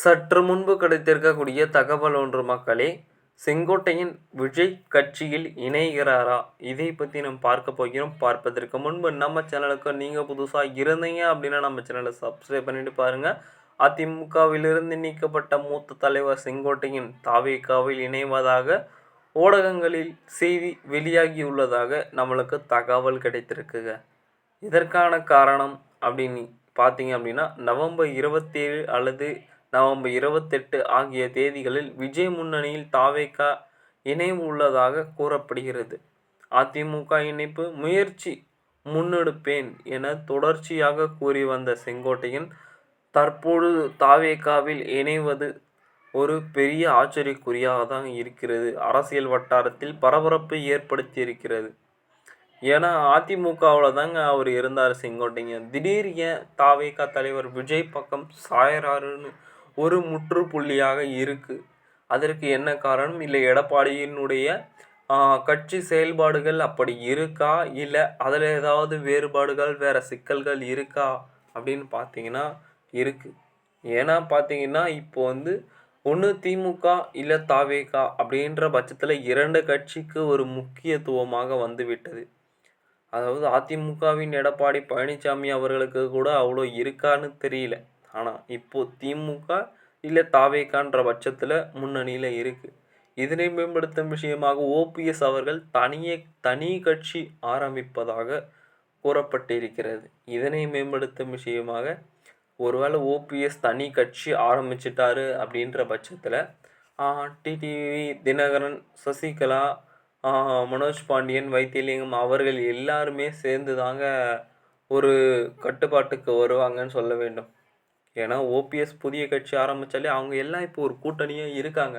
சற்று முன்பு கிடைத்திருக்கக்கூடிய தகவல் ஒன்று மக்களே செங்கோட்டையின் விஜய் கட்சியில் இணைகிறாரா? இதை பற்றி நம்ம பார்க்க போகிறோம். பார்ப்பதற்கு முன்பு நம்ம சேனலுக்கு நீங்கள் புதுசாக இருந்தீங்க அப்படின்னா நம்ம சேனலை சப்ஸ்கிரைப் பண்ணிட்டு பாருங்கள் அதிமுகவிலிருந்து நீக்கப்பட்ட மூத்த தலைவர் செங்கோட்டையின் தாவேகாவில் இணைவதாக ஊடகங்களில் செய்தி வெளியாகியுள்ளதாக நம்மளுக்கு தகவல் கிடைத்திருக்குங்க. இதற்கான காரணம் அப்படின்னு பார்த்தீங்க அப்படின்னா நவம்பர் இருபத்தேழு அல்லது நவம்பர் இருபத்தெட்டு ஆகிய தேதிகளில் விஜய் முன்னணியில் தாவேகா இணைவு உள்ளதாக கூறப்படுகிறது. அதிமுக இணைப்பு முயற்சி முன்னெடுப்பேன் என தொடர்ச்சியாக கூறி வந்த செங்கோட்டையன் தற்பொழுது தாவேகாவில் இணைவது ஒரு பெரிய ஆச்சரியக்குறியாக தான் இருக்கிறது. அரசியல் வட்டாரத்தில் பரபரப்பை ஏற்படுத்தி இருக்கிறது ஏன்னா அதிமுகவில் தாங்க அவர் இருந்தார் செங்கோட்டைங்க திடீர் ஏன் தாவேகா தலைவர் விஜய் பக்கம் சாயறாருன்னு ஒரு முற்றுப்புள்ளியாக இருக்குது அதற்கு என்ன காரணம்? இல்லை எடப்பாடியினுடைய கட்சி செயல்பாடுகள் அப்படி இருக்கா? இல்லை அதில் ஏதாவது வேறுபாடுகள் வேறு சிக்கல்கள் இருக்கா? அப்படின்னு பார்த்தீங்கன்னா இருக்குது ஏன்னா பார்த்தீங்கன்னா இப்போ வந்து ஒன்று திமுக இல்லை தாவேகா அப்படின்ற பட்சத்தில் இரண்டு கட்சிக்கு ஒரு முக்கியத்துவமாக வந்துவிட்டது. அதாவது அதிமுகவின் எடப்பாடி பழனிசாமி அவர்களுக்கு கூட அவ்வளோ இருக்கான்னு தெரியல. ஆனால் இப்போது திமுக இல்லை தாவேக்கான்ற பட்சத்தில் முன்னணியில் இருக்குது இதனை மேம்படுத்தும் விஷயமாக ஓபிஎஸ் அவர்கள் தனியே தனி கட்சி ஆரம்பிப்பதாக கூறப்பட்டிருக்கிறது. இதனை மேம்படுத்தும் விஷயமாக ஒருவேளை ஓபிஎஸ் தனி கட்சி ஆரம்பிச்சிட்டாரு அப்படின்ற பட்சத்தில் டிடிவி தினகரன் சசிகலா மனோஜ் பாண்டியன் வைத்தியலிங்கம் அவர்கள் எல்லாருமே சேர்ந்து தாங்க ஒரு கட்டுப்பாட்டுக்கு வருவாங்கன்னு சொல்ல வேண்டும். ஏன்னா ஓபிஎஸ் புதிய கட்சி ஆரம்பித்தாலே அவங்க எல்லாம் இப்போ ஒரு கூட்டணியாக இருக்காங்க.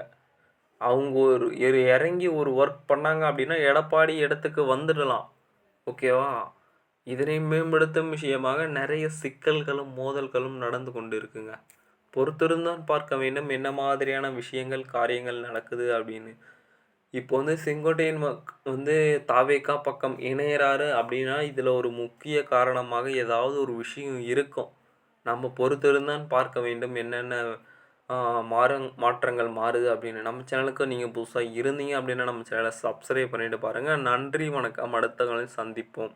அவங்க ஒரு இறங்கி ஒரு ஒர்க் பண்ணாங்க அப்படின்னா எடப்பாடி இடத்துக்கு வந்துடலாம். ஓகேவா இதனை மேம்படுத்தும் விஷயமாக நிறைய சிக்கல்களும் மோதல்களும் நடந்து கொண்டு இருக்குங்க. பொறுத்திருந்தான் பார்க்க வேண்டும் என்ன மாதிரியான விஷயங்கள் காரியங்கள் நடக்குது அப்படின்னு. இப்போ வந்து செங்கோட்டையன் வந்து தாவேக்கா பக்கம் இணையிறாரு அப்படின்னா இதில் ஒரு முக்கிய காரணமாக ஏதாவது ஒரு விஷயம் இருக்கும். நம்ம பொறுத்திருந்தான் பார்க்க வேண்டும். என்னென்ன மாறு மாற்றங்கள் மாறுது அப்படின்னு. நம்ம சேனலுக்கு நீங்கள் புதுசாக இருந்தீங்க அப்படின்னா நம்ம சேனலை சப்ஸ்கிரைப் பண்ணிவிட்டு பாருங்கள் நன்றி வணக்கம். அடுத்தவங்களையும் சந்திப்போம்.